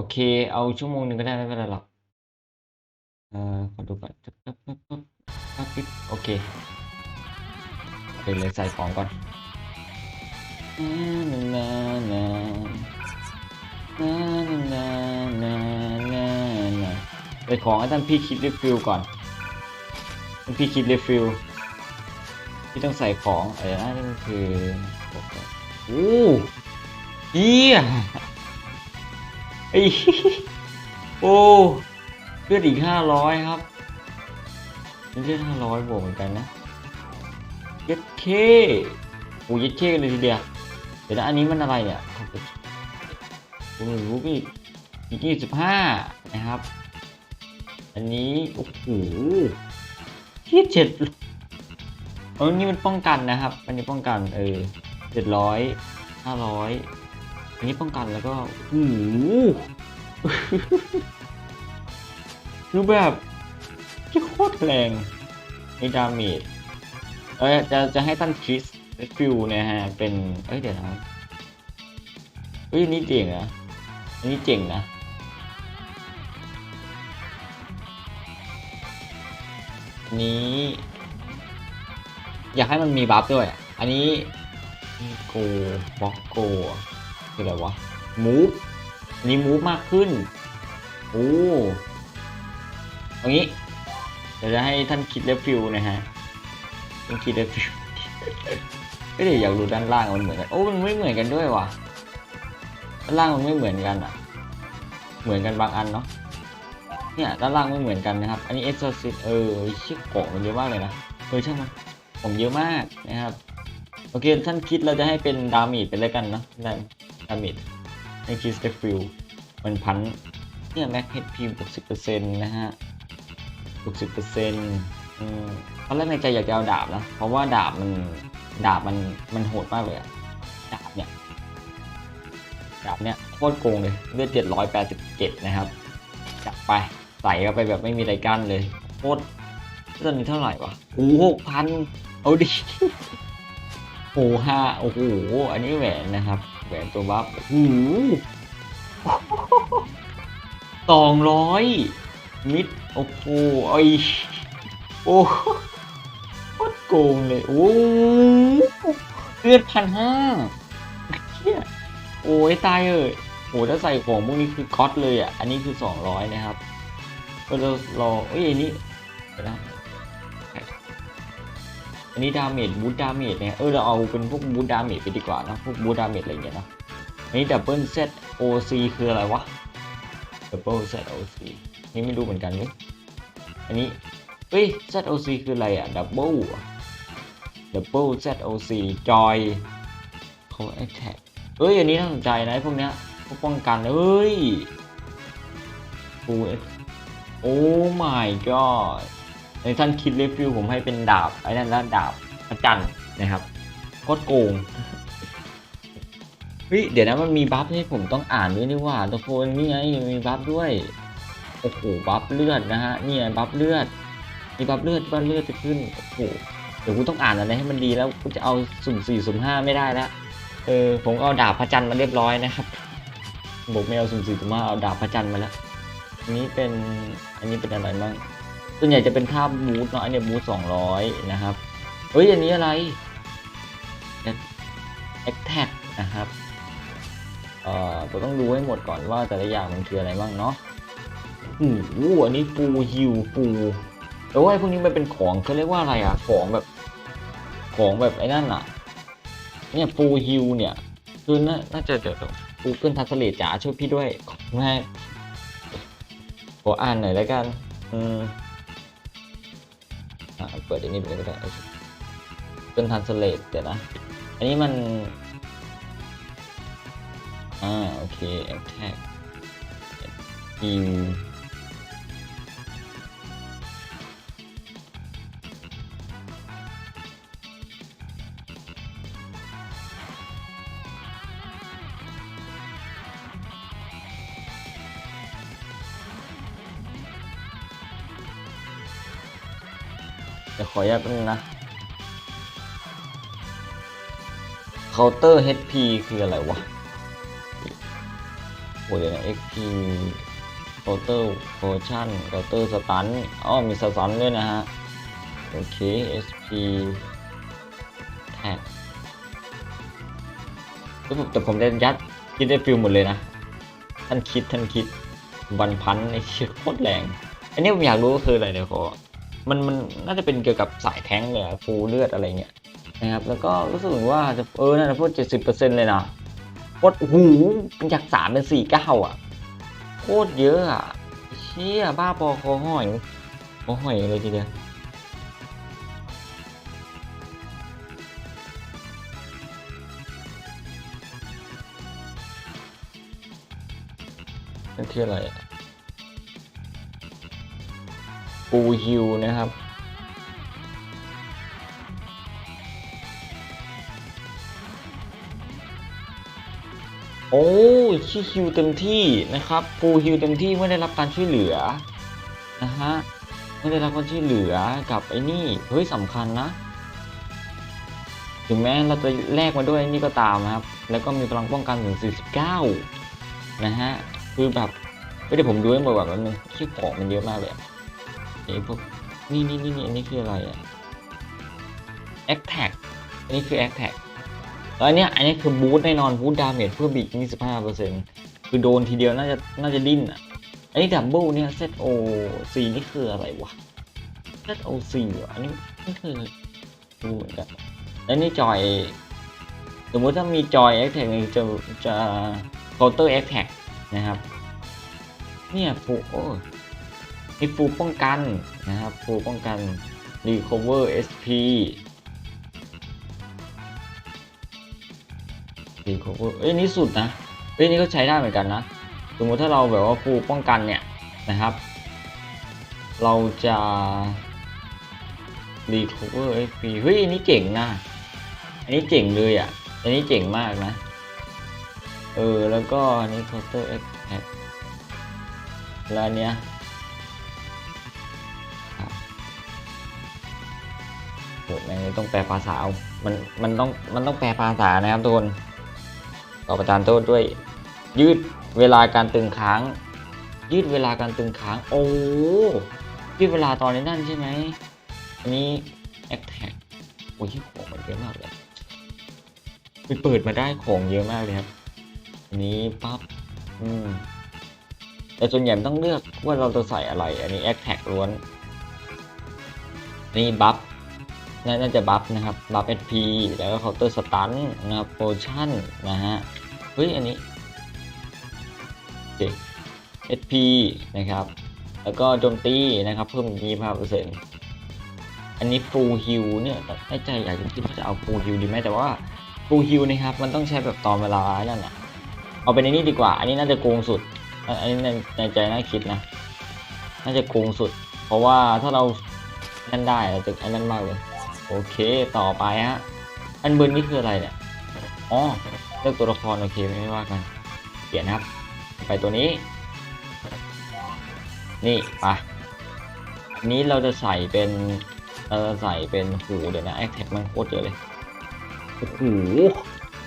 โอเค เอาชั่วโมงหนึ่งก็ได้ไม่เป็นไรหรอก เอ่อ ขอดูก่อนปึ๊บปึ๊บปึ๊บปึ๊บปึ๊บโอเคเดี๋ยวเลยใส่ของก่อนนานานานานานานานาใส่ของให้ท่านพี่คิดรีฟิลก่อนท่านพี่คิดรีฟิลพี่ต้องใส่ของเออนั่นคือโอ้เฮีย ไอ้โอ้เลือดอีกห้าร้อยครับเลือดห้าร้อยบวกเหมือนกันนะเย็ดเคโอ้เย็ดเคกันเลยทีเดียวเดี๋ยวนะอันนี้มันอะไรเนี่ยโอ้โหอีกอีกยี่สิบห้านะครับ อันนี้โอ้โหที่เจ็ดเออนี่มันป้องกันนะครับ อันนี้ป้องกันเออเจ็ดร้อยห้าร้อย อันนี้ป้องกันแล้วก็โอ้โหคือแบบที่โคตรแรงในดาเมจเอ้จะจะให้ท่านคริสฟิวเนี่ยฮะ เป็น เอ้ย เดี๋ยวนะเฮ้ยนี่เจ๋งนะอันนี้เจ๋งนะนนี้ อยากให้มันมีบัฟด้วย อันนี้โกบล็อกโก คืออะไรวะมูฟอันนี้มูฟมากขึ้นโอ้ตรงนี้เดี๋ยวจะให้ท่านคิดเลฟิวนะฮะท่านคิดเลฟิวก็เดี๋ยวอยากดูด้านล่างมันเหมือนกันโอ้มันไม่เหมือนกันด้วยว่ะด้านล่างมันไม่เหมือนกันอะ เหมือนกันบางอันเนาะเนี่ยด้านล่างไม่เหมือนกันนะครับ อันนี้ exorcist เออชิคโกะมันเยอะมากเลยนะเออช่างมันผมเยอะมากนะครับ โอเคท่านคิดเราจะให้เป็นดามิดไปเลยกันเนาะ ดามิดให้คิดเลฟิวมันพันเนี่ยแม็กเฮดพีบวกสิบเปอร์เซ็นต์นะฮะบวกสิบเปอร์เซ็นต์ตอนแรกในใจอยากจะเอาดาบนะ เพราะว่าดาบมันดาบมันมันโหดมากเลยอะดาบเนี่ยดาบเนี่ยโคตรโกงเลยเลือดเจ็ดร้อยแปดสิบเจ็ดนะครับจับไปใส่เข้าไปแบบไม่มีอะไรกั้นเลยโคตรตอนนี้เท่าไหร่วะโอ้หกพันเอาดิโอ้ห้าโอ้โหอันนี้แหวนนะครับ แหวนตัวบัฟโอ้โหสองร้อยมิด โอ้โหไอยโอ้โคตรโกงเลย โอ้เลือดพันห้าเชี่ยโอ้ยตายเอ้ยโอ้ถ้าใส่ของพวกนี้คือก๊อตเลยอะ อันนี้คือสองร้อยนะครับ ก็เราเราเอ้ยอันนี้เดี๋ยวนะ อันนี้ดาเมจบูทดาเมจเนี่ยเออเราเอาเป็นพวกบูทดาเมจไปดีกว่านะพวกบูทดาเมจอะไรอย่างเงี้ยนะอันนี้ดับเบิลเซตโอซีคืออะไรวะ Double ZOC นี่ไม่รู้เหมือนกันเว้ยอันนี้เฮ้ย ZOC คืออะไรอะ Double อะ Double ZOC Joy เขา Attack เอ้ยอันนี้น่าสนใจนะไอ้พวกเนี้ยพวกป้องกันเอ้ย Full X โอ้ my god ในท่านคิดรีฟิวผมให้เป็นดาบไอ้นั่นแล้วดาบพระจันทร์นะครับโคตรโกงเฮ้ยเดี๋ยวนะมันมีบัฟให้ผมต้องอ่านด้วยนี่ว่าทุกคนนี่ไงมีบัฟด้วยโอ้โหบัฟเลือดนะฮะนี่ไงบัฟเลือดมีบัฟเลือดบัฟเลือดจะขึ้นโอ้โหเดี๋ยวกูต้องอ่านอะไรให้มันดีแล้วกูจะเอาสุ่มสี่สุ่มห้าไม่ได้แล้วเออผมเอาดาบพระจันทร์มาเรียบร้อยนะครับบอกไม่เอาสุ่มสี่สุ่มห้าเอาดาบพระจันทร์มาแล้วอันนี้เป็นอันนี้เป็นอะไรบ้าง ส่วนใหญ่จะเป็นค่าบูทเนาะอันนี้บูทสองร้อยนะครับ เฮ้ย อันนี้อะไรแอคแท็กนะครับ เอ่อเราต้องดูให้หมดก่อนว่าแต่ละอย่างมันคืออะไรบ้างเนาะโอ้โหอันนี้ปูฮิวปูแต่ว่าไอ้พวกนี้มันเป็นของเขาเรียกว่าอะไรอะของแบบ ของแบบไอ้นั่นอะเนี่ยปูฮิวเนี่ย คือน่าน่าจะเดี๋ยวกูเกิลทัสเลจ๋าช่วยพี่ด้วยขอบคุณมากขออ่านหน่อยแล้วกัน อืม เปิดอันนี้ไปเลยก็ได้เป็นทัสเลเดี๋ยวนะ อันนี้มัน อ่า โอเคแอลแทกอิง ยวขออนุญาตนึงนะ counter HP คืออะไรวะ โอ้เดี๋ยวนะ XP โ o เตอร์โพชั่นโ o เตอร์สตันอ๋อมีสตันด้วยนะฮะ โอเค SP แท็กแต่ผมได้ยัดคิดได้ฟิลหมดเลยนะ ท่านคิดท่านคิดวันพันในเชือกโคตรแรง อันนี้ผมอยากรู้คืออะไรเดี๋ยวขอ มันมันน่าจะเป็นเกี่ยวกับสายแท้งเลยฟูเลือดอะไรเงี้ยนะครับแล้วก็รู้สึกว่าจะเออน่าจะพูดเจ็ดสิบเปอร์เซ็นต์เลยนะโคตรหูมันจากสามเป็นสี่เก้าอะโคตรเยอะอะเชี่ยบ้าบอคอหอยคอหอยเลยทีเดียวนั่นคืออะไรอะ ปูฮิวนะครับ โอ้ชิฮิวเต็มที่นะครับปูฮิวเต็มที่ไม่ได้รับการช่วยเหลือนะฮะไม่ได้รับการช่วยเหลือกับไอ้นี่เฮ้ยสำคัญนะถึงแม้เราจะแลกมาด้วยนี่ก็ตามนะครับ แล้วก็มีพลังป้องกันถึง49นะฮะคือแบบไม่ได้ผมดูให้หมดแบบนั้นนึงชื่อของมันเยอะมากเลย พวกนี่นี่นี่นี่อันนี้คืออะไรอะ a c t a c อันนี้คือ a c t a c แล้วอันเนี้ยอันนี้คือบูทแน่นอนบูทดาเมจเพื่อบีก25%คือโดนทีเดียวน่าจะน่าจะดิ้นอะอันนี้ดับเบิลเนี่ย ZO4 นี่คืออะไรวะ ZO4 อะอันนี้นี่คือดูเหมือนกันแล้วนี่จอยสมมติถ้ามีจอย a c t a c นี่จะจะ counter a c t a c นะครับ เนี่ยโอ้ มีฟูป้องกันนะครับฟูป้องกัน recover SP recover เอ้ยนี่สุดนะเอ้ยนี่ก็ใช้ได้เหมือนกันนะสมมติถ้าเราแบบว่าฟูป้องกันเนี่ยนะครับ เราจะ recover SP เฮ้ยอันนี้เจ๋งนะอันนี้เจ๋งเลยอะอันนี้เจ๋งมากนะเออแล้วก็อันนี้ counter attack แล้วเนี้ย โหแม่งต้องแปลภาษาเอา มัน มันต้อง มันต้องแปลภาษานะครับทุกคนขอประทานโทษด้วย ยืดเวลาการตึงค้าง ยืดเวลาการตึงค้าง โอ้ยืดเวลาตอนนี้นั่นใช่ไหม อันนี้ attack โอ้ยของมันเยอะมากเลยไปเปิดมาได้ของเยอะมากเลยครับ อันนี้ปั๊บ อืม แต่ส่วนใหญ่ต้องเลือกว่าเราจะใส่อะไร อันนี้ a อ t a c ล้วน นี่บัฟ น่าจะบัฟนะครับ บัฟ SP แล้วก็ counter stun นนะครับ potion นะฮะ เฮ้ย อันนี้โอเค SP นะครับ แล้วก็โจมตีนะครับ เพิ่ม25%อันนี้ full heal เนี่ยแต่ใจอยากจะคิดว่าจะเอา full heal ดีไหมแต่ว่า full heal นะครับ มันต้องใช้แบบตอนเวลานั่นน่ะเอาเป็นอันนี้ดีกว่า อันนี้น่าจะโกงสุด อันนี้ในในใจน่าคิดนะ น่าจะโกงสุด เพราะว่าถ้าเรานั่นได้เราจะอันนั้นมากเลย โอเคต่อไปฮะอันเบิร์นนี่คืออะไรเนี่ยอ๋อเลือกตัวละครโอเคไม่ว่ากันเปลี่ยนครับ ไปตัวนี้ นี่ไปอันนี้เราจะใส่เป็นเราจะใส่เป็นหูเดี๋ยวนะแอคแท็กมันโคตรเยอะเลยโอ้โห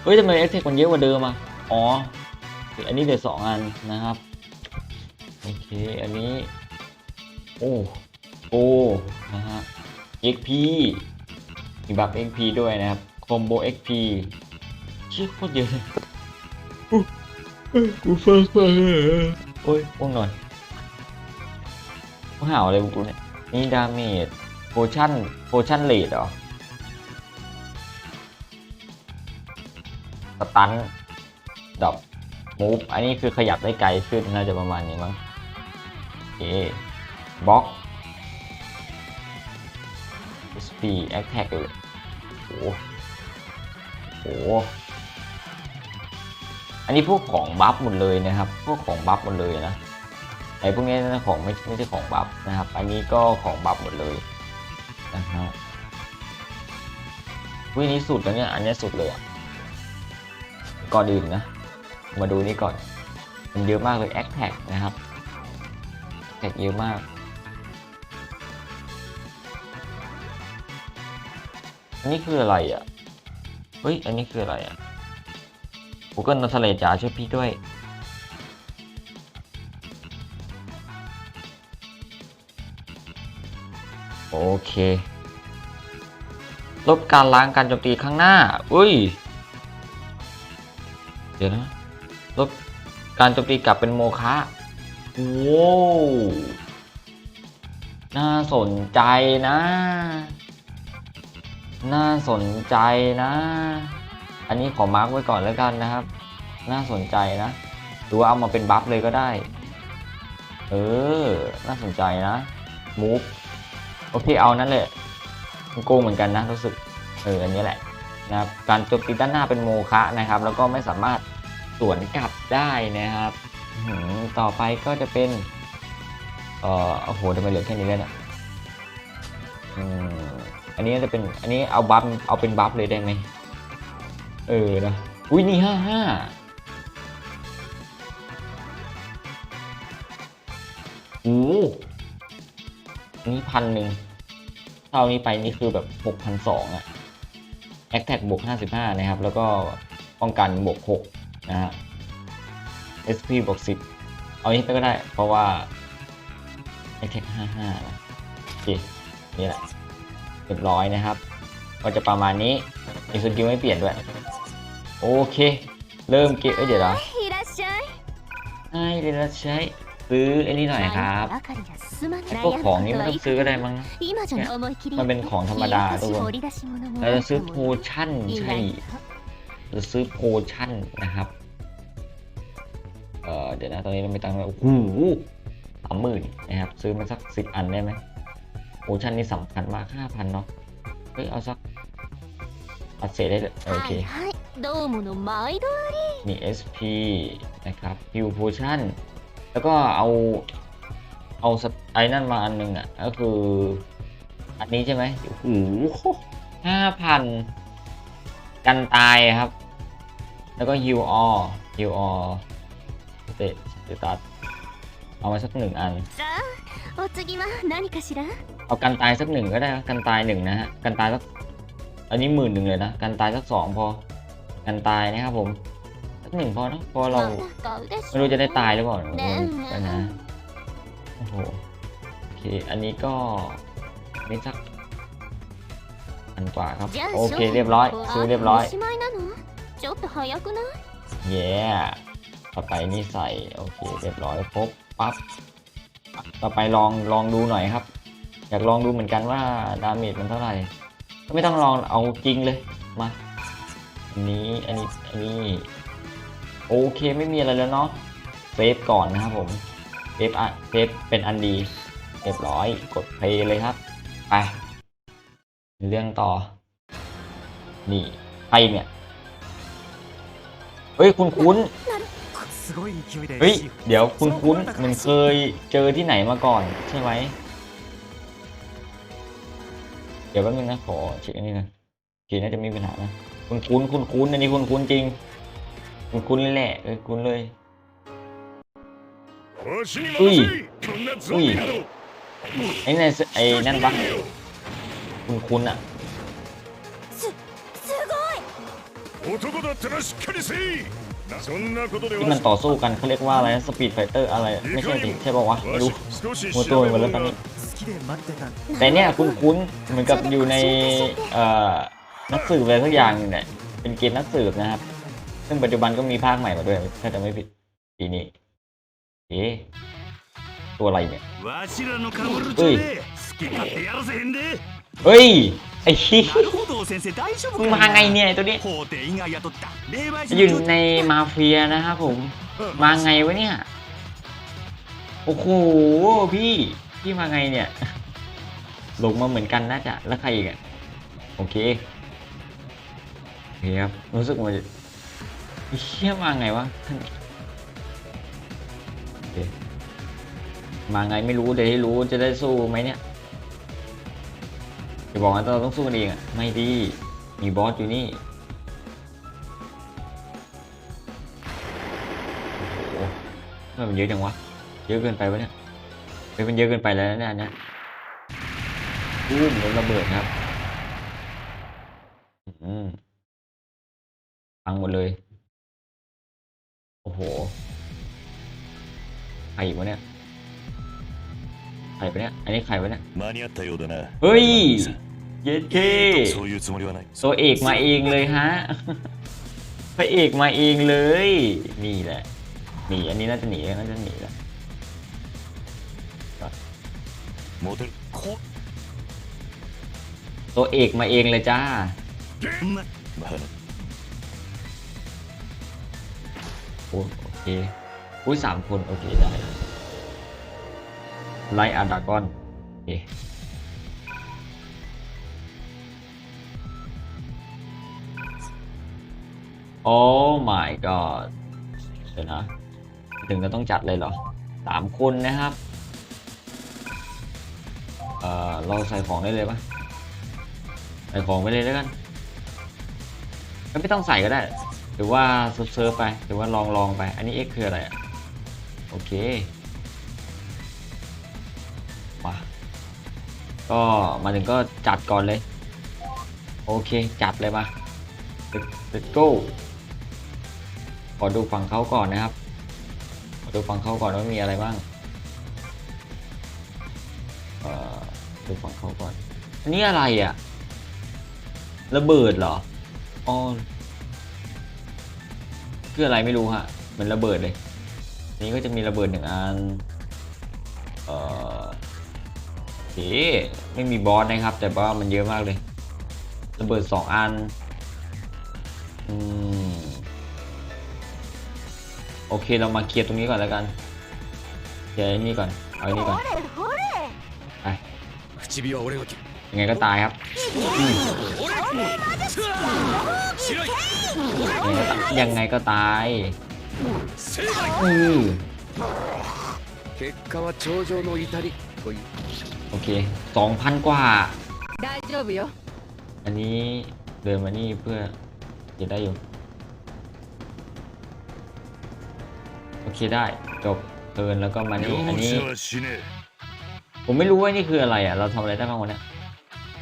เฮ้ยทำไมแอคแท็กมันเยอะกว่าเดิมอะอ๋ออันนี้เดี๋ยวสองอันนะครับโอเคอันนี้ โอ้โอ้นะฮะ XP มีบัฟ XP ด้วยนะครับคอมโบ XP ชื่อโคตรเยอะเลยกูฟังฟังโอ้ยง่วงนอนกูห่าวอะไรกูเนี่ยนี่ดาเมจโพชั่นโพชั่นเลดเหรอสตันดอกมูฟอันนี้คือขยับได้ไกลขึ้นน่าจะประมาณนี้มั้งโอเคบล็อก SP attack เลยโอ้โห อันนี้พวกของบัฟหมดเลยนะครับ พวกของบัฟหมดเลยนะไอ้พวกนี้นะของไม่ไม่ใช่ของบัฟนะครับ อันนี้ก็ของบัฟหมดเลยนะฮะวินี้สุดแล้วเนี่ย อันนี้สุดเลยอะ ก่อนอื่นนะ มาดูนี่ก่อน มันเยอะมากเลย a c t a g นะครับแท็กเยอะมาก อันนี้คืออะไรอะ เฮ้ย อันนี้คืออะไรอะ Google นัทเลจ๋าช่วยพี่ด้วย โอเค ลบการล้างการโจมตีข้างหน้า อุ้ย เดี๋ยวนะ ลบการโจมตีกลับเป็นโมคะโอ้น่าสนใจนะ น่าสนใจนะ อันนี้ขอมาร์กไว้ก่อนแล้วกันนะครับ น่าสนใจนะหรือว่าเอามาเป็นบัฟเลยก็ได้ เออ น่าสนใจนะมูฟโอเคเอานั่นแหละโกงเหมือนกันนะรู้สึก เอออันนี้แหละนะครับการโจมตีด้านหน้าเป็นโมฆะนะครับ แล้วก็ไม่สามารถสวนกลับได้นะครับต่อไปก็จะเป็น เอ่อโอ้โหทำไมเหลือแค่นี้เลยเนี่ยอืม อันนี้จะเป็นอันนี้เอาบัฟเอาเป็นบัฟเลยได้ไหมเออนะอุ้ยนี่ห้าห้าโอ้นนี้พันหนึ่งเท่านี้ไปนี่คือแบบหกพันสองอะแอคแท็กบวกห้าสิบห้านะครับ แล้วก็ป้องกันบวกหกนะฮะ SP บวกสิบเอานี้ไปก็ได้ เพราะว่าแอคแท็กห้าห้าโอเคนี่แหละ เรียบร้อยนะครับ ก็จะประมาณนี้อีสกิลไม่เปลี่ยนด้วย โอเค เริ่มเกมเเดี๋ยวนะให้เรียนใช้ซื้อไอ้นี่หน่อยครับพวกของนี้ไม่ต้องซื้อก็ได้มั้งมันเป็นของธรรมดาทุกคนเราจะซื้อโพชั่นใช่เราซื้อโพชั่นนะครับเออเดี๋ยวนะตอนนี้เราไม่ตังค์แล้วโอ้โหสามหมื่นนะครับ ซื้อมาสักสิบอันได้ไหม โอชันนี่สำคัญมากห้าพันเนาะ เฮ้ย เอาสักอัดเศษได้เลยโอเคมุนไม้ด้วยมี SP นะครับฮิวโพชันแล้วก็เอา เอาไอ้นั่นมาอันหนึ่งอะ ก็คือ อันนี้ใช่ไหมโอ้โหห้าพันกันตายครับ แล้วก็ฮิวออฮิวออสเตตสเตัด เอามาสักหนึ่งอันเอากันตายสักหนึ่งก็ได้กันตายหนึ่งนะฮะกันตายสักอันนี้หมื่นหนึ่งเลยนะกันตายสักสองพอกันตายนะครับผมสักหนึ่งพอนะพอเราไม่รู้จะได้ตายหรือเปล่านะโอ้โหโอเคอันนี้ก็นี่สักอันกว่าครับโอเคเรียบร้อยซื้อเรียบร้อยเย้ต่อไปนี่ใส่โอเคเรียบร้อยครบ ปั๊บต่อไปลองลองดูหน่อยครับ อยากลองดูเหมือนกันว่าดาเมจมันเท่าไหร่ ก็ไม่ต้องลองเอาจริงเลยมาอันนี้อันนี้อันนี้โอเคไม่มีอะไรแล้วเนาะเซฟก่อนนะครับผมเซฟอะเซฟเป็นอันดีเรียบร้อยกดเพย์เลยครับ ไปเรื่องต่อ นี่ไปเนี่ย เฮ้ย คุณคุณ เฮ้ย เดี๋ยวคุณคุ้นๆมันเคยเจอที่ไหนมาก่อน ใช่ไหม เดี๋ยวแป๊บนึงนะ ขอเช็คอันนี้นะโอเคน่าจะไม่มีปัญหานะ คุณคุ้นๆคุณคุ้นๆอันนี้คุณคุ้นๆจริง คุณคุ้นเลยแหละเออคุ้นเลย わしにうい任せいこんなゾンビなど ไอ้นั่นสไอ้นั่นปะคุณคุ้นๆอ่ะ すすごい男だったらしっかりせいそんなことで ที่มันต่อสู้กันเขาเรียกว่าอะไรสปีดไฟเตอร์อะไรไม่ใช่สิใช่ป่าวะดูมัวตัวมันแล้วตอนนี้แต่เนี่ยคุ้นๆเหมือนกับอยู่ในนักสืบอะไรสักอย่างเนี่ยเป็นเกมนักสืบนะครับ ซึ่งปัจจุบันก็มีภาคใหม่มาด้วยถ้าจะไม่ผิดปีนี้เอ๊ตัวอะไรเนี่ยเฮ้ยเฮ้ย ไอ้ชี้มึงมาไงเนี่ยตัวนี้อยู่ในมาเฟียนะครับผม มาไงวะเนี่ย โอ้โหพี่ พี่มาไงเนี่ย ลงมาเหมือนกันน่าจะ แล้วใครอีกอะโอเคเห้ยครับ รู้สึกว่าเชี่ยมาไงวะท่านมาไงไม่รู้เดี๋ยวให้รู้จะได้สู้ไหมเนี่ย จะบอกว่าเราต้องสู้กันเองอะ ไม่ดี มีบอสอยู่นี่โอ้โหทำไมมันเยอะจังวะ เยอะเกินไปวะเนี่ยเฮ้ยมันเยอะเกินไปแล้วนะเนี่ยอันเนี่ยตู้มโดนระเบิดครับอืมพังหมดเลย โอ้โหใครอีกวะเนี่ย รไปเนี่ย อันนี้ใครวะเนี่ย เฮ้ย เย็ดเคตัวเอกมาเองเลยฮะ พระเอกมาเองเลย นี่แหละ หนี อันนี้น่าจะหนี น่าจะหนีแล้วตัวเอกมาเองเลยจ้าโอเคอุ้ยสามคน โอเค ได้ ไลท์อาดากอนโอเคโอ้ my god เดี๋ยวนะ ถึงก็ต้องจัดเลยเหรอสามคนนะครับ เอ่อ เราใส่ของได้เลยปะใส่ของไปเลยแล้วกันไม่ต้องใส่ก็ได้ หรือว่าเซิร์ฟไป หรือว่าลองลองไป อันนี้ X คืออะไรอะ โอเค ก็มาถึงก็จัดก่อนเลย โอเคจัดเลยมา Let's- let's go ขอดูฝั่งเขาก่อนนะครับขอดูฝั่งเขาก่อนว่ามีอะไรบ้างเอ่อดูฝั่งเขาก่อน อันนี้อะไรอะ ระเบิดเหรออ๋อคืออะไรไม่รู้ฮะเหมือนระเบิดเลยนี้ก็จะมีระเบิดหนึ่งอัน เอ่อ เคไม่มีบอสนะครับ แต่ว่ามันเยอะมากเลย ระเบิดสองอัน อืม โอเคเรามาเคลียร์ตรงนี้ก่อนแล้วกัน เคลียร์ไอ้นี่ก่อน เอาไอ้นี่ก่อน ほれ ไป 口火は俺が切る ยังไงก็ตายครับอืมยังไงก็ตายอือ 結果は頂上の至りという โอเคสองพันกว่า 大丈夫よ อันนี้เดินมานี่เพื่อจะได้อยู่ โอเคได้ จบเทิร์นแล้วก็มานี่ อัน 容 นี้ 赦はしね ผมไม่รู้ว่านี่คืออะไรอ่ะ เราทำอะไรได้บ้างวะเนี่ย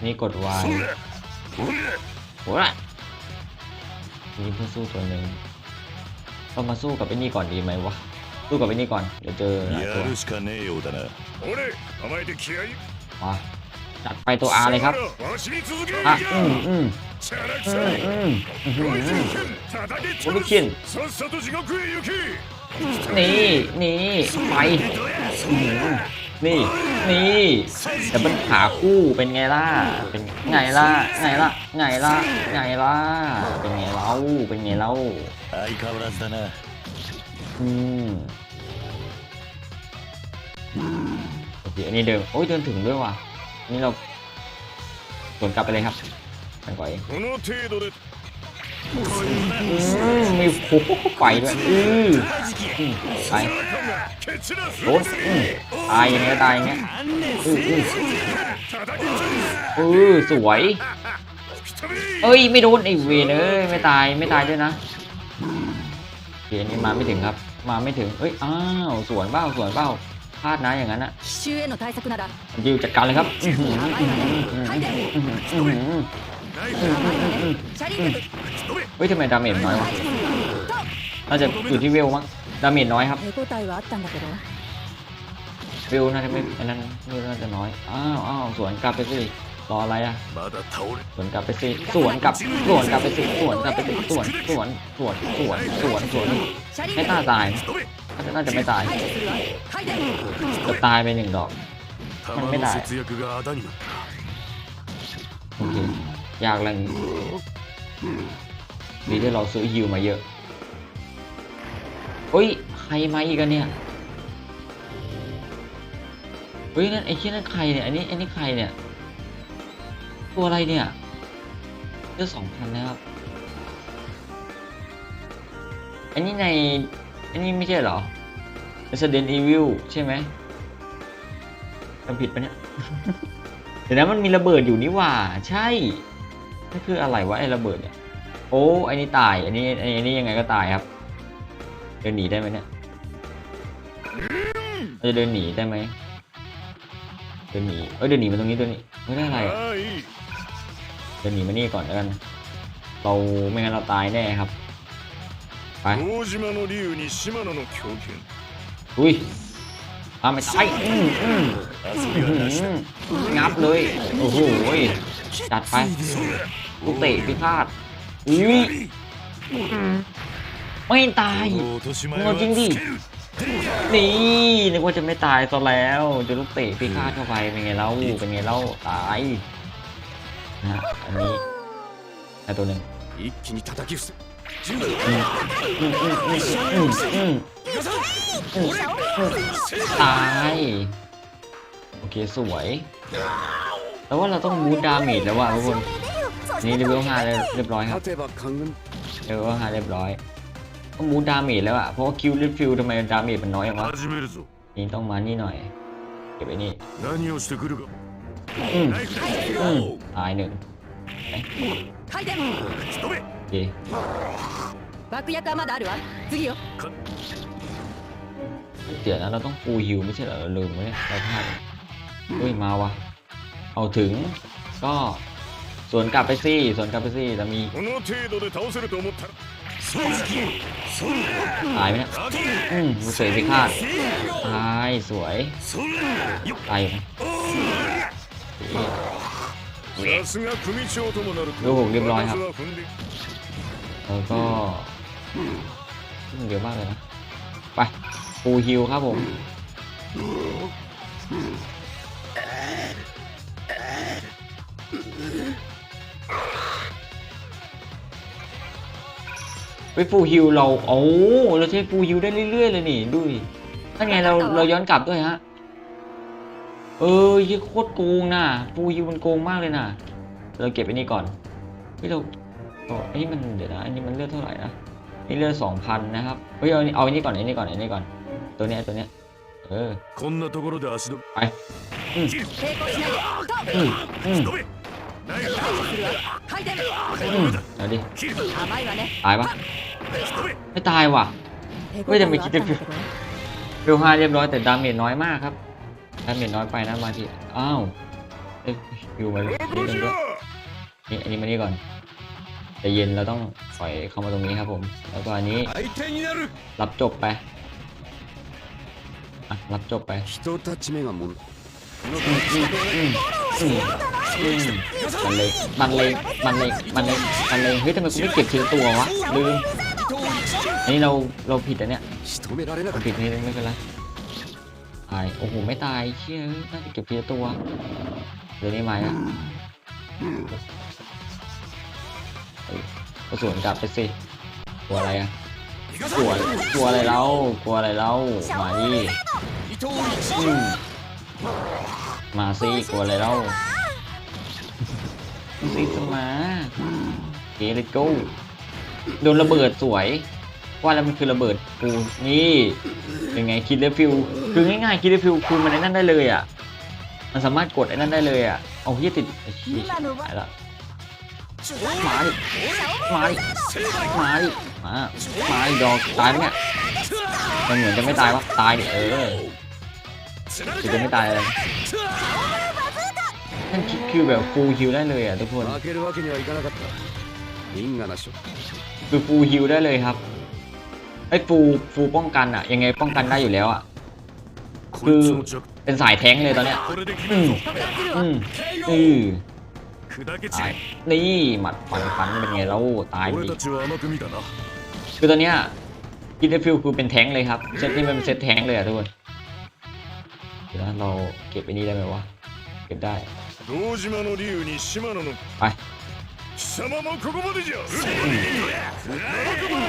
นี่กด え Y それほれ โอ้ยนี่เพื่อสู้ตัวหนึ่งเรามาสู้กับไอ้นี่ก่อนดีไหมวะ สู้กับไอ้นี่ก่อนเดี๋ยวเจอหลายตัวมาจัดไปตัวอาเลยครับอะอืมอืมอืมอืมบุลุคินนี่นี่ไปนี่นี่แต่เป็นขาคู่เป็นไงล่ะเป็นไงล่ะไงล่ะไงล่ะไงล่ะเป็นไงเล่าเป็นไงเล่าอืม อันนี้เดินโอ้ยเดินถึงด้วยว่ะนี่เราสวนกลับไปเลยครับไปก่อนเองมีค้กไปด้วยอือายโดนตายยังไงตายยังไงอือสวยเอ้ยไม่โดนไอ้เวนเอ้ยไม่ตายไม่ตายด้วยนะเกมนี้มาไม่ถึงครับ มาไม่ถึงเอ้ยอ้าวสวนเบ้าสวนเบ้า พลาดนะอย่างนั้นอะยิวจัดการเลยครับเฮ้ยทำไมดาเมจน้อยวะน่าจะอยู่ที่เวลมั้งดาเมจน้อยครับเวลน่าจะไม่อันนั้นเวน่าจะน้อยอ้าวอ้าวสวนกลับไปสิรออะไรอะสวนกลับไปสิสวนกลับสวนกลับไปสิสวนกลับไปสิสวนสวนสวนสวนสวนสวนให้ตาตาย น่าจะไม่ตายจะตายไปหนึ่งดอก มันไม่ตายโอเคยากแรงดีที่เราซื้อฮิวมาเยอะเฮ้ยใครมาอีกกันเนี่ยเฮ้ยนั่นไอ้ที่นั่นใครเนี่ยอันนี้อันนี้ใครเนี่ย ตัวอะไรเนี่ยเลือดสองพันนะครับอันนี้ใน อันนี้ไม่ใช่เหรอ Resident Evil ใช่ไหมจำผิดปะเนี่ย เดี๋ยวนะมันมีระเบิดอยู่นี่ว่า ใช่นั่นคืออะไรวะไอระเบิดเนี่ย โอ้อันนี้ตาย อันนี้อันนี้ยังไงก็ตายครับ เดินหนีได้ไหมเนี่ยจะเดินหนีได้ไหมเดินหนี เอ้ยเดินหนีมาตรงนี้ตัวนี้ไม่ได้อะไร เดินหนีมานี่ก่อนแล้วกัน เราไม่งั้นเราตายแน่ครับ ไป 堂島の竜に島野の狂犬 อุ้ย อ่าไม่ตายอืมอืม 遊 อื้ び อ は หื なし อ だ งับเลย โอ้โหจัดไปลูกเตะพิฆาตอุ้ยไม่ตาย この落とし前 มึง は เอาจริงดิ つける นี่นึกว่าจะไม่ตายซะแล้วเดี๋ยวลูกเตะพิฆาตเข้าไปเป็นไงเล่าเป็นไงเล่าตายนะฮะอันนี้ไอตัวหนึ่ง 一気に叩き伏せ ตาย โอเคสวยแล้วว่าเราต้องบูดดาเมดแล้วว่ะทุกคน นี่เลเวลห้าเรียบร้อยครับเลเวลห้าเรียบร้อยต้องบูดดาเมดแล้วอะ เพราะว่าคิวลิฟิลทำไมดาเมดมันน้อยอย่างวะนี่ต้องมานี่หน่อย เก็บไอ้นี่ตายหนึ่ง เค 爆薬はまだあるわ次よ เดี๋ยวนะเราต้องฟูลฮิวไม่ใช่เหรอเราลืมไว้เนี่ยเราพลาดเฮ้ยมาวะเอาถึงก็สวนกลับไปสิสวนกลับไปสิแล้วมี この程度で倒せると思ったら ตายไหมเนี่ยอืมรู้สึกพิฆาตตายสวยตายไหม さすが組長ともなると ดูผมเรียบร้อยครับ まずは踏んで แล้วก็อืมเยอะมากเลยนะ ไปฟูลฮิวครับผมไปฟูลฮิวเราโอ้เราใช้ฟูลฮิวได้เรื่อยๆเลยนี่ดูดินั่นไงเราเราย้อนกลับด้วยฮะ เออยี่โคตรโกงน่ะฟูลฮิวมันโกงมากเลยน่ะ เราเก็บไอ้นี่ก่อนเฮ้ยเรา อ๋ออันนี้มันเดี๋ยวนะอันนี้มันเลือดเท่าไหร่นะนี่เลือดสองพันนะครับเฮ้ยเอาอันนี้เอาอันนี้ก่อนอันนี้ก่อนอันนี้ก่อน ตัวเนี้ยตัวเนี้ยเออ こんなところで足止め ไป 抵抗しないでドン อืมอืม 仕留めナイフだするわ回転 อืมเอาดิ 切る甘いわね ตายปะ 仕留め ไม่ตายว่ะ 抵抗 เฮ้ยแต่ 感 ไม่ はあ คิ っ ด た จะ んだけど เร็วห้าเรียบร้อยแต่ดาเมจน้อยมากครับดาเมจน้อยไปนะมาทีอ้าวเอ้ยฮิวมานิด こ นึง ち ด้วย ら นี่อันนี้มานี่ก่อน จะเย็นเราต้องสอยเข้ามาตรงนี้ครับผม แล้วก็อันนี้รับจบไปรับจบไปมันเลยมันเลยมันเลยมันเลยมันเลยเฮ้ยทำไมกูไม่เก็บทีละตัววะลืมอันนี้เราเราผิดอันเนี้ยผิดนี่ไม่เป็นไรตายโอ้โหไม่ตายเชื่อน่าจะเก็บทีละตัวเดี๋ยวนี้ไหมอะ กระสวนกลับไปสิกลัวอะไรอะกลัวกลัวอะไรเล่ากลัวอะไรเล่ามานี่มมาสิกลัวอะไรเล่าสิสมาเกลิโก้โดนระเบิดสวย ว่าแล้วมันคือระเบิดกูนี่ยังไงคิดเลฟิวคือง่ายๆคิดเลฟิวคือมันได้นั่นได้เลยอะมันสามารถกดไอ้นั่นได้เลยอะเอาเฮียติดไอ้เหี้ยแล้ว มาดิมาดิมาดิมามาดิดอกตายไหเนี่ยมันเหมือนจะไม่ตายวะตายดิเออคือจะไม่ตายเลยนั่นคือแบบฟูลฮิวได้เลยอะทุกคนคือฟูลฮิวได้เลยครับไอ้ฟูฟูป้องกันอะ ยังไงป้องกันได้อยู่แล้วอะคือเป็นสายแท้งเลยตอนเนี้ยอืมอืมอืม ตายนี่หมัดฟันฟันเป็นไงแล้วตายอีคือตอนเนี้ยกินเดฟิลคือเป็นแท้งเลยครับเซตนี้มันเป็นเซตแท้งเลยอะทุกคนเดี๋ยวเราเก็บไปนี้ได้ไหมวะเก็บได้ไป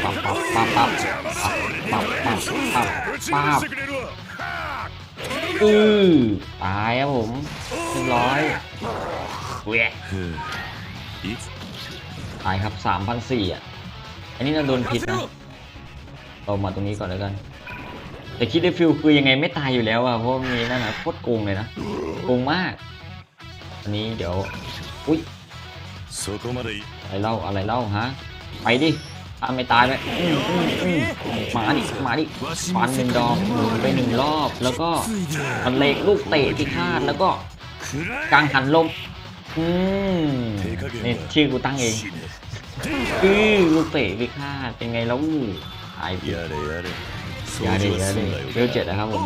ปั๊บปับปับปับปับปับปับปับอือตายครับผมเรียบร้อย เว้ยหายครับสามพันสี่อะ อันนี้น่าโดนผิดนะเรามาตรงนี้ก่อนแล้วกัน แต่คิดได้ฟิลคือยังไงไม่ตายอยู่แล้วอะ เพราะมีนั่นนะโคตรโกงเลยนะ โกงมาก อันนี้เดี๋ยว อุ้ยอะไรเล่าอะไรเล่าฮะ ไปดิถ้าไม่ตายไปยหมาดิหมาดิฟันหนึ่งดอกหมุนไปหนึ่งรอบ แล้วก็เล็กลูกเตะที่คาดแล้วก็กางหันลม อืมเนี่ยชื่อกูตั้งเองอือลูกเตะพิฆาตเป็นไงแล้วหายไปยาเลยยาเลยยาเลยเวลเจ็ดนะครับผม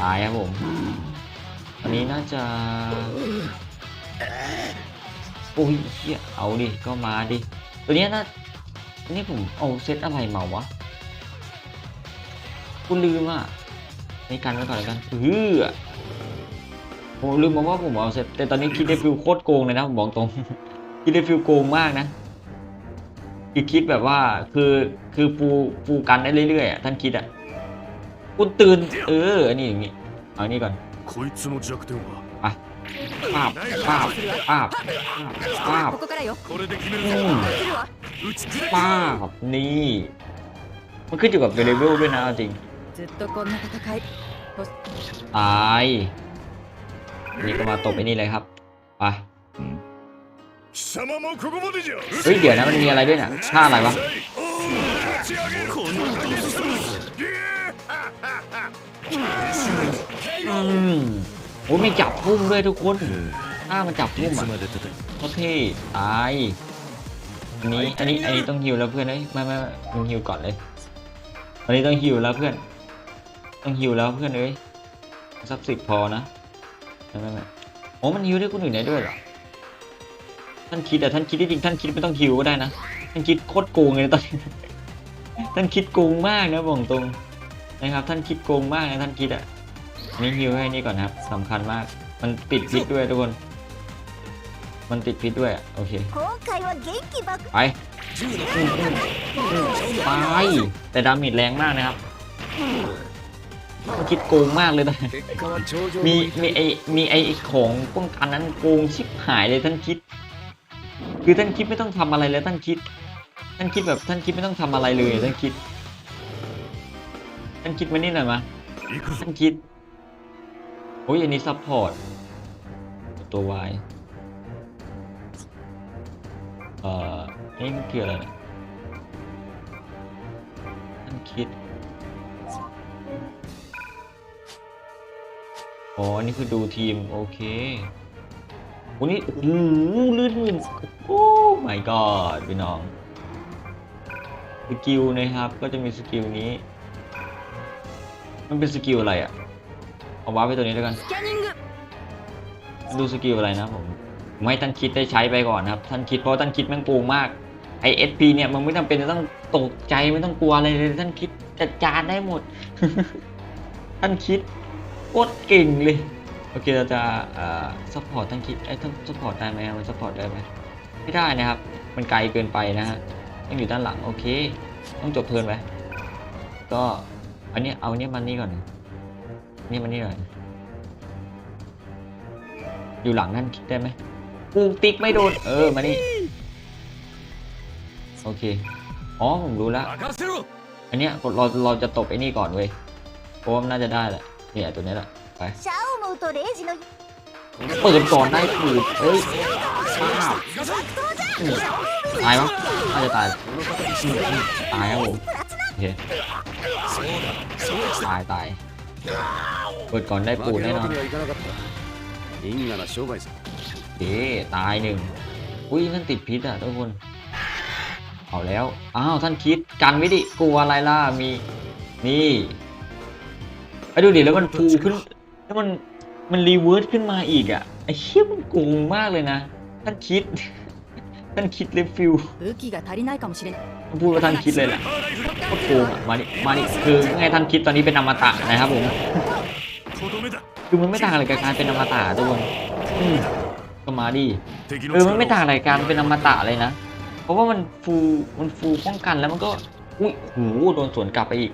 หายครับผมอันนี้น่าจะโอ้ยเเอาดิ ก็มาดิ ตัวนี้น่านี่ผมเอาเซตอะไรเมาวะกูลืมอะในการไว้ก่อนกันเฮือ ผมลืมมาว่าผมเอาเสร็จแต่ตอนนี้คิดได้ฟิลโคตรโกงเลยนะผมบอกตรง คิดได้ฟิลโกงมากนะคือคิดแบบว่าคือคือปูปูกันได้เรื่อยๆอะท่านคิดอะคุณตื่นเอออันนี้อย่างงี้เอานี้ก่อนอะปาบปาบปาบปาบปาบนี่มันขึ้นอยู่กับเลเวลด้วยนะจริงตาย อันนี้ก็มาตบไอ้นี่เลยครับ ไปเฮ้ยเดี๋ยวนะมันมีอะไรด้วยนะท่าอะไรวะอืมโอ้ไม่จับพุ่มเลยทุกคนถ้ามันจับพุ่มอะโคตรเท่ตายอันนี้อันนี้อันนี้ต้องฮิวแล้วเพื่อนเลยไม่ไม่มึงฮิวก่อนเลยอันนี้ต้องฮิวแล้วเพื่อน ต้องฮิวแล้วเพื่อนเลยสักสิบพอนะ นั่นแหละโอ้มันฮิวได้คุณอยู่ไหนด้วยเหรอ ท่านคิดแต่ท่านคิดจริงท่านคิดไม่ต้องฮิวก็ได้นะ ท่านคิดโคตรโกงเลยตอนนี้ท่านคิดโกงมากนะบอกตรงนะครับ ท่านคิดโกงมากนะท่านคิดอะนี่ฮิวให้นี่ก่อนนะครับสำคัญมาก มันติดพิษด้วยทุกคน มันติดพิษด้วยโอเคไปไปแต่ดามิจแรงมากนะครับ มันคิดโกงมากเลยนะมีมีไอมีไอของป้องกันนั้นโกงชิบหายเลยท่านคิด คือท่านคิดไม่ต้องทำอะไรเลยท่านคิด ท่านคิดแบบท่านคิดไม่ต้องทำอะไรเลยท่านคิด ท่านคิดมานี่หน่อยมาท่านคิดโอ้ยอันนี้ซัพพอร์ตตัววายเอ่อนี่มันคืออะไรนท่านคิด อ๋อ นี่คือดูทีม โอเควันนี้อือลื่นลื่นโอ้ my god พี่น้อง สกิลนะครับ ก็จะมีสกิลนี้ มันเป็นสกิลอะไรอะเอาว้าไปตัวนี้แล้วกัน ดูสกิลอะไรนะผม ไม่ท่านคิดได้ใช้ไปก่อนครับ ท่านคิดเพราะท่านคิดแม่งโกงมาก ไอเอสพีเนี่ยมันไม่จำเป็นจะต้องตกใจไม่ต้องกลัวอะไรเลย ท่านคิดจัดการได้หมด ท่านคิด กดตรเก่งเลย โอเคเราจะซัพพอร์ตทั้งคิดไอ้ทั้งซัพพอร์ตได้ไหมมันซัพพอร์ตได้ไหมไม่ได้นะครับ มันไกลเกินไปนะฮะต้องอยู่ด้านหลังโอเค ต้องจบเทินไปก็อันนี้เอาเนี้ยมันนี่ก่อนเนี่มันนี่ก่อน อยู่หลังนั่นคิดได้ไหมปูติ๊กไม่โดน เออมานี่โอเค อ๋อผมรู้แล้ว อันเนี้ยเราเราจะตบไอ้นี่ก่อนเว้ยเพราะว่าน่าจะได้แหละ เนี่ยตัวนี้แหละไปเปิดก่อนได้ปืนเฮ้ยตายมั้ยน่าจะตายตายครับผมโอเคตายตายเปิดก่อนได้ปูแน่นอนเอ๊ตายหนึ่งอุ้ยท่านติดพิษอะทุกคนเอาแล้ว อ้าวท่านคิดกันไม่ดิกลัวอะไรล่ะมีนี่ อ้ดูดิแล้วมันฟูขึ้น แล้วมันมันรีเวิร์สขึ้นมาอีกอะไอ้เชี่ยมันโกงมากเลยนะ ท่านคิด ท่านคิดเลยฟิลพูดว่าท่านคิดเลยแหละก็โกงอะมาดิมาดิคือไงท่านคิดตอนนี้เป็นอมตะนะครับผมคือมันไม่ต่างอะไรกับการเป็นอมตะทุกคนก็มาดิเออมันไม่ต่างอะไรการเป็นอมตะเลยนะ เพราะว่ามันฟูมันฟูป้องกันแล้วมันก็อุ้ยโหโดนสวนกลับไปอีก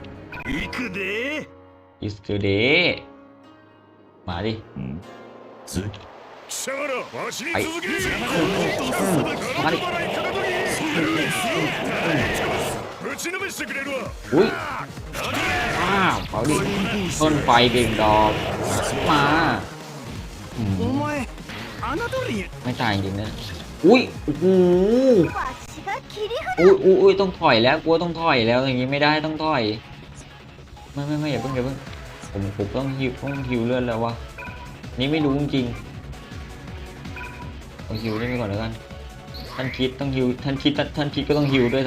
is today มาดิไปมาดิอุ้ยว้าวเอาดิต้นไฟเก่งดอกมาไม่ตายจริงนะอุ้ยโอ้ยโอ้ยอุ้ยต้องถอยแล้วกลัวต้องถอยแล้วอย่างนี้ไม่ได้ต้องถอยไม่ไม่ไม่อย่าเพิ่งอย่าเพิ่ง ผมผมต้องฮิวต้องฮิวเลือดแล้ววะนี่ไม่รู้จริงเอาฮิวนี่ไปก่อนแล้วกันท่านคิดต้องฮิวท่านคิดท่านคิดก็ต้องฮิวด้วย